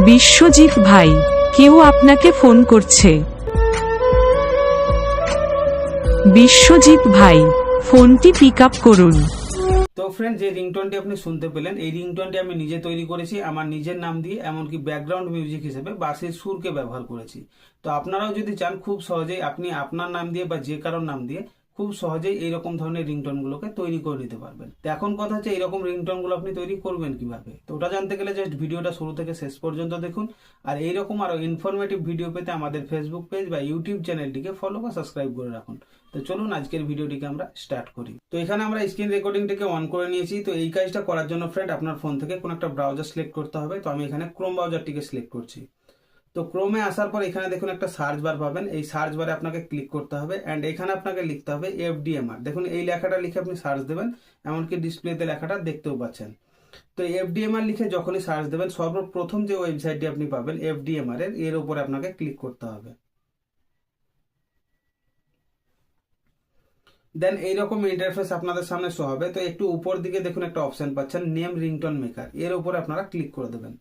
বিশ্বজিৎ ভাই, কেউ আপনাকে ফোন করছে। বিশ্বজিৎ ভাই, ফোনটি পিক আপ করুন। তো ফ্রেন্ড যে রিংটোনটি আপনি শুনতে পেলেন, এই রিংটোনটি আমি নিজে তৈরি করেছি, আমার নিজের নাম দিয়ে, এমনকি ব্যাকগ্রাউন্ড মিউজিক হিসেবে বাসের সুরকে ব্যবহার করেছি। তো আপনারাও যদি চান, খুব সহজেই আপনি আপনার নাম দিয়ে বা যে কারোর নাম দিয়ে খুব সহজেই এইরকম ধরনের রিংটোনগুলোকে তৈরি করে নিতে পারবেন। তো এখন কথা হচ্ছে এইরকম রিংটোনগুলো আপনি তৈরি করবেন কীভাবে? তো ওটা জানতে গেলে জাস্ট ভিডিওটা শুরু থেকে শেষ পর্যন্ত দেখুন। আর এইরকম আরও ইনফরমেটিভ ভিডিও পেতে আমাদের ফেসবুক পেজ বা ইউটিউব চ্যানেলটিকে ফলো বা সাবস্ক্রাইব করে রাখুন। তো চলুন আজকের ভিডিওটিকে আমরা স্টার্ট করি। তো এখানে আমরা স্ক্রিন রেকর্ডিংটাকে অন করে নিয়েছি। তো এই কাজটা করার জন্য ফ্রেন্ড আপনার ফোন থেকে কোনো একটা ব্রাউজার সিলেক্ট করতে হবে। তো আমি এখানে ক্রোম ব্রাউজারটিকে সিলেক্ট করছি। তো ক্রোমে আসার পর এখানে দেখুন একটা সার্চ বার পাবেন। এই সার্চ বারে আপনাকে ক্লিক করতে হবে অ্যান্ড এখানে আপনাকে লিখতে হবে এফডিএমআর দেখুন, এই লেখাটা লিখে আপনি সার্চ দেবেন, এমনকি ডিসপ্লেতে লেখাটা দেখতেও পাচ্ছেন। তো এফডিএমআর লিখে যখনই সার্চ দেবেন, সর্বপ্রথম যে ওয়েবসাইটটি আপনি পাবেন এফডিএমআর এর এর উপরে আপনাকে ক্লিক করতে হবে। দেন এইরকম ইন্টারফেস আপনাদের সামনে শো হবে। তো একটু উপর দিকে দেখুন একটা অপশন পাচ্ছেন নেম রিংটোন মেকার এর উপরে আপনারা ক্লিক করে দেবেন।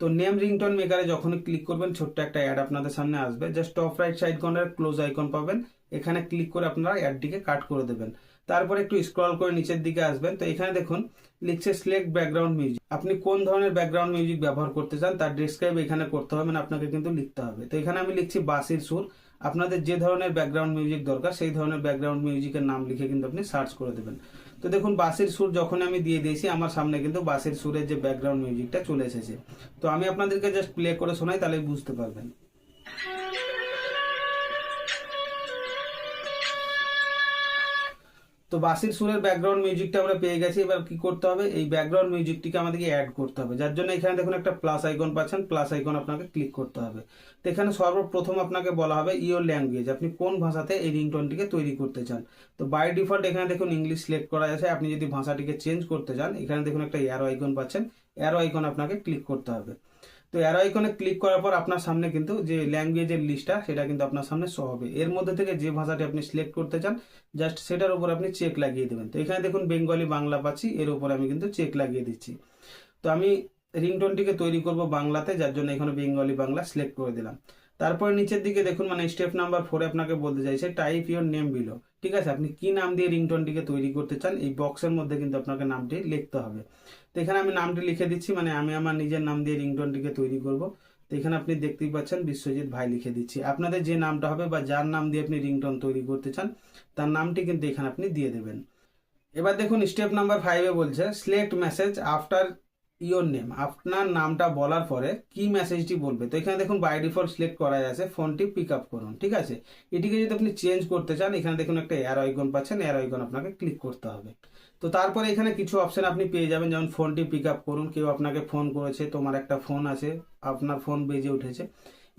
তো নেম রিংটন মেকারে যখন ক্লিক করবেন, ছোট্ট একটা অ্যাড আপনাদের সামনে আসবে। Just top right side corner close icon পাবেন। এখানে ক্লিক করে আপনারা অ্যাডটিকে কাট করে দেবেন। তারপরে একটু স্ক্রল করে নিচের দিকে আসবেন। তো এখানে দেখুন, লিখছে সিলেক্ট ব্যাকগ্রাউন্ড মিউজিক আপনি কোন ধরনের ব্যাকগ্রাউন্ড মিউজিক ব্যবহার করতে চান, তার ডিসক্রাইব এখানে করতে হবে মানে আপনাকে কিন্তু লিখতে হবে। তো এখানে আমি লিখছি বাসির সুর। আপনাদের যে ধরনের ব্যাকগ্রাউন্ড মিউজিক দরকার, সেই ধরনের ব্যাকগ্রাউন্ড মিউজিকের নাম লিখে কিন্তু আপনি সার্চ করে দেবেন। তো দেখুন বাসের সুর যখন আমি দিয়ে দিয়েছি, আমার সামনে কিন্তু বাসের সুরের যে ব্যাকগ্রাউন্ড মিউজিকটা চলে এসেছে। তো আমি আপনাদেরকে জাস্ট প্লে করে শোনাই তাহলে বুঝতে পারবেন। তো বাসির সুরের ব্যাকগ্রাউন্ড মিউজিকটা আমরা পেয়ে গেছি, এবার কি করতে হবে? এই ব্যাকগ্রাউন্ড মিউজিকটিকে আমাদেরকে অ্যাড করতে হবে। যার জন্য এখানে দেখুন একটা প্লাস আইকন পাচ্ছেন প্লাস আইকন আপনাকে ক্লিক করতে হবে। তো এখানে সর্বপ্রথম আপনাকে বলা হবে ইওর ল্যাঙ্গুয়েজ আপনি কোন ভাষাতে এই রিংটোনটিকে তৈরি করতে চান? তো বাই ডিফল্ট এখানে দেখুন ইংলিশ সিলেক্ট করা আছে, আপনি যদি ভাষাটিকে চেঞ্জ করতে চান, এখানে দেখুন একটা অ্যারো আইকন পাচ্ছেন অ্যারো আইকন আপনাকে ক্লিক করতে হবে। তো অ্যারো আইকনে ক্লিক করার পর আপনার সামনে কিন্তু যে ল্যাঙ্গুয়েজের লিস্টটা সেটা কিন্তু আপনার সামনে শো হবে। এর মধ্যে থেকে যে ভাষাটি আপনি সিলেক্ট করতে চান জাস্ট সেটার উপর আপনি চেক লাগিয়ে দেবেন। তো এখানে দেখুন বেঙ্গলি বাংলা পাচ্ছি, এর উপর আমি কিন্তু চেক লাগিয়ে দিচ্ছি। তো আমি রিংটোনটিকে তৈরি করব বাংলাতে, যার জন্য এখানে বেঙ্গলি বাংলা সিলেক্ট করে দিলাম। তারপরে নিচের দিকে দেখুন মানে স্টেপ নাম্বার ফোরে আপনাকে বলতে চাইছে টাইপ ইওর নেম বিলো ঠিক আছে? আপনি কি নাম দিয়ে রিংটোনটিকে তৈরি করতে চান, এই বক্সের মধ্যে কিন্তু আপনাকে নামটি লিখতে হবে। তো এখানে আমি নামটি লিখে দিচ্ছি মানে আমি আমার নিজের নাম দিয়ে রিংটনটিকে তৈরি করব। তো এখানে আপনি দেখতেই পাচ্ছেন বিশ্বজিৎ ভাই লিখে দিচ্ছি। আপনাদের যে নামটা হবে বা যার নাম দিয়ে আপনি রিংটন তৈরি করতে চান, তার নামটি কিন্তু এখানে আপনি দিয়ে দেবেন। এবার দেখুন, স্টেপ নাম্বার ফাইভে বলছে select message after your name আপনার নামটা বলার পরে কি মেসেজটি বলবে? তো এখানে দেখুন বাই ডিফল্ট সিলেক্ট করা আছে, ফোনটি পিক আপ করুন, ঠিক আছে? এটিকে যদি আপনি চেঞ্জ করতে চান, এখানে দেখুন একটা এয়ার আইকন পাচ্ছেন এয়ার আইকন আপনাকে ক্লিক করতে হবে। তো তারপরে এখানে কিছু অপশন আপনি পেয়ে যাবেন, যেমন ফোনটি পিক আপ করুন, কেউ আপনাকে ফোন করেছে, তোমার একটা ফোন আছে, আপনার ফোন বেজে উঠেছে।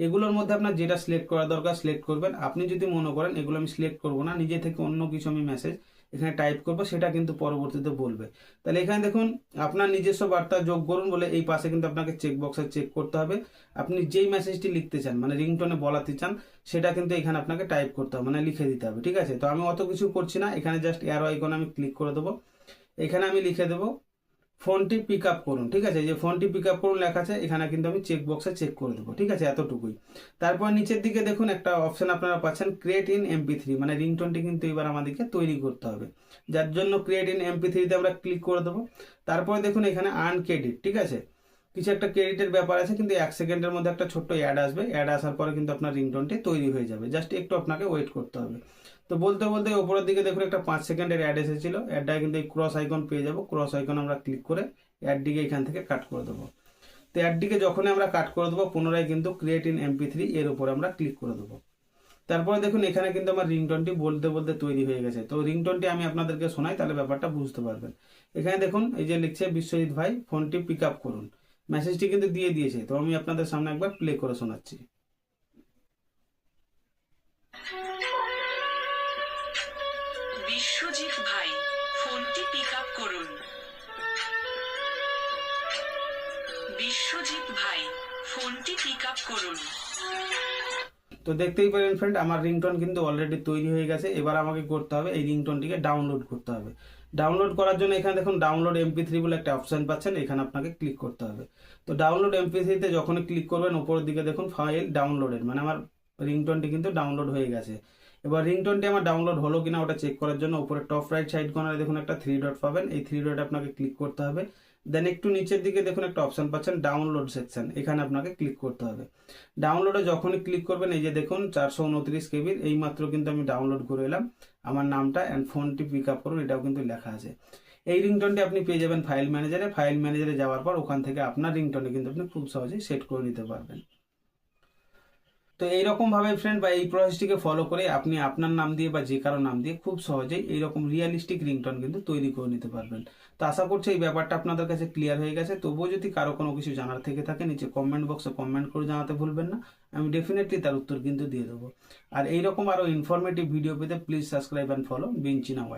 এগুলোর মধ্যে আপনার যেটা সিলেক্ট করা দরকার সিলেক্ট করবেন। আপনি যদি মনে করেন, এগুলো আমি সিলেক্ট করব না, নিজে থেকে অন্য কিছু আমি মেসেজ এখানে টাইপ করব, সেটা কিন্তু পরবর্তীতে বলবে। তাহলে এখানে দেখুন, আপনার নিজস্ব বার্তা যোগ করুন বলে এই পাশে কিন্তু আপনাকে চেক বক্সে চেক করতে হবে। আপনি যেই মেসেজটি লিখতে চান মানে রিংটনে বলাতে চান, সেটা কিন্তু এখানে আপনাকে টাইপ করতে হবে মানে লিখে দিতে হবে, ঠিক আছে? তো আমি অত কিছু করছি না, এখানে জাস্ট এয়ারো আইকন আমি ক্লিক করে দেবো। এখানে আমি লিখে দেবো ফোনটি পিক আপ করুন, ঠিক আছে? যে ফোনটি পিক আপ করুন লেখা আছে, এখানে কিন্তু আমি চেক বক্সে চেক করে দেবো, ঠিক আছে? এতটুকুই। তারপর নিচের দিকে দেখুন, একটা অপশন আপনারা পাচ্ছেন ক্রিয়েট ইন এমপি থ্রি মানে রিংটোনটি কিন্তু এবার আমাদেরকে তৈরি করতে হবে। যার জন্য ক্রিয়েট ইন এমপি থ্রিতে আমরা ক্লিক করে দেবো। তারপরে দেখুন, এখানে আর্ন ক্রেডিট ঠিক আছে? কিছু একটা ক্রেডিটের ব্যাপার আছে, কিন্তু এক সেকেন্ডের মধ্যে একটা ছোট্ট অ্যাড আসবে। অ্যাড আসার পরে কিন্তু আপনার রিংটোনটি তৈরি হয়ে যাবে। জাস্ট একটু আপনাকে ওয়েট করতে হবে। তো বলতে বলতে ওপরের দিকে দেখুন একটা পাঁচ সেকেন্ডের অ্যাড এসেছিল। অ্যাডটায় কিন্তু এই ক্রস আইকন পেয়ে যাব। ক্রস আইকন আমরা ক্লিক করে অ্যাডটিকে এখান থেকে কাট করে দেবো। তো অ্যাডটিকে যখনই আমরা কাট করে দেবো, পুনরায় কিন্তু ক্রিয়েট ইন এমপি থ্রি এর উপরে আমরা ক্লিক করে দেবো। তারপরে দেখুন এখানে কিন্তু আমার রিংটোনটি বলতে বলতে তৈরি হয়ে গেছে। তো রিংটোনটি আমি আপনাদেরকে শোনাই, তাহলে ব্যাপারটা বুঝতে পারবেন। এখানে দেখুন, এই যে লিখছে বিশ্বজিৎ ভাই, ফোনটি পিক আপ করুন। মেসেজটি কিন্তু দিয়ে দিয়েছে তো আমি আপনাদের সামনে একবার প্লে করে শোনাচ্ছি। বিশ্বজিৎ ভাই ফোনটি পিক আপ করুন। বিশ্বজিৎ ভাই ফোনটি পিক আপ করুন। তো দেখতেই পারেন ফ্রেন্ড আমার রিংটোন কিন্তু অলরেডি তৈরি হয়ে গেছে এবার আমাকে করতে হবে এই রিংটোনটিকে ডাউনলোড করতে হবে। ডাউনলোড করার জন্য এখানে দেখুন ডাউনলোড এমপি থ্রি বলে একটা অপশন পাচ্ছেন, এখানে আপনাকে ক্লিক করতে হবে। তো ডাউনলোড এমপি থ্রিতে যখনই ক্লিক করবেন, উপরের দিকে দেখুন ফাইল ডাউনলোডেড মানে আমার রিংটোনটি কিন্তু ডাউনলোড হয়ে গেছে। এবার রিংটোনটি আমার ডাউনলোড হলো কিনা ওটা চেক করার জন্য উপরে টপ রাইট সাইড কর্নারে দেখুন একটা থ্রি ডট পাবেন, এই থ্রি ডট আপনাকে ক্লিক করতে হবে। দেন একটু নিচের দিকে দেখুন একটা অপশন পাচ্ছেন ডাউনলোড সেকশন এখানে আপনাকে ক্লিক করতে হবে। ডাউনলোডে যখনই ক্লিক করবেন, এই যে দেখুন, চারশো উনত্রিশ কেবির এই মাত্র কিন্তু আমি ডাউনলোড করে এলাম। আমার নামটা অ্যান্ড ফোনটি পিক আপ করুন, এটাও কিন্তু লেখা আছে। এই রিংটনটি আপনি পেয়ে যাবেন ফাইল ম্যানেজারে ফাইল ম্যানেজারে যাওয়ার পর ওখান থেকে আপনার রিংটনে কিন্তু আপনি খুব সহজেই সেট করে নিতে পারবেন। তো এইরকম ভাবে ফ্রেন্ড বা এই প্রসেসটিকে ফলো করে আপনি আপনার নাম দিয়ে বা যে কারও নাম দিয়ে খুব সহজেই এইরকম রিয়েলিস্টিক রিংটন কিন্তু তৈরি করে নিতে পারবেন। তো আশা করছি এই ব্যাপারটা আপনাদের কাছে ক্লিয়ার হয়ে গেছে। তবুও যদি কারও কোনো কিছু জানার থেকে থাকে, নিচে কমেন্ট বক্সে কমেন্ট করে জানাতে ভুলবেন না। আমি ডেফিনেটলি তার উত্তর কিন্তু দিয়ে দেবো। আর এইরকম আরও ইনফরমেটিভ ভিডিও পেতে প্লিজ সাবস্ক্রাইব অ্যান্ড ফলো বিঞ্চিনা ওয়াই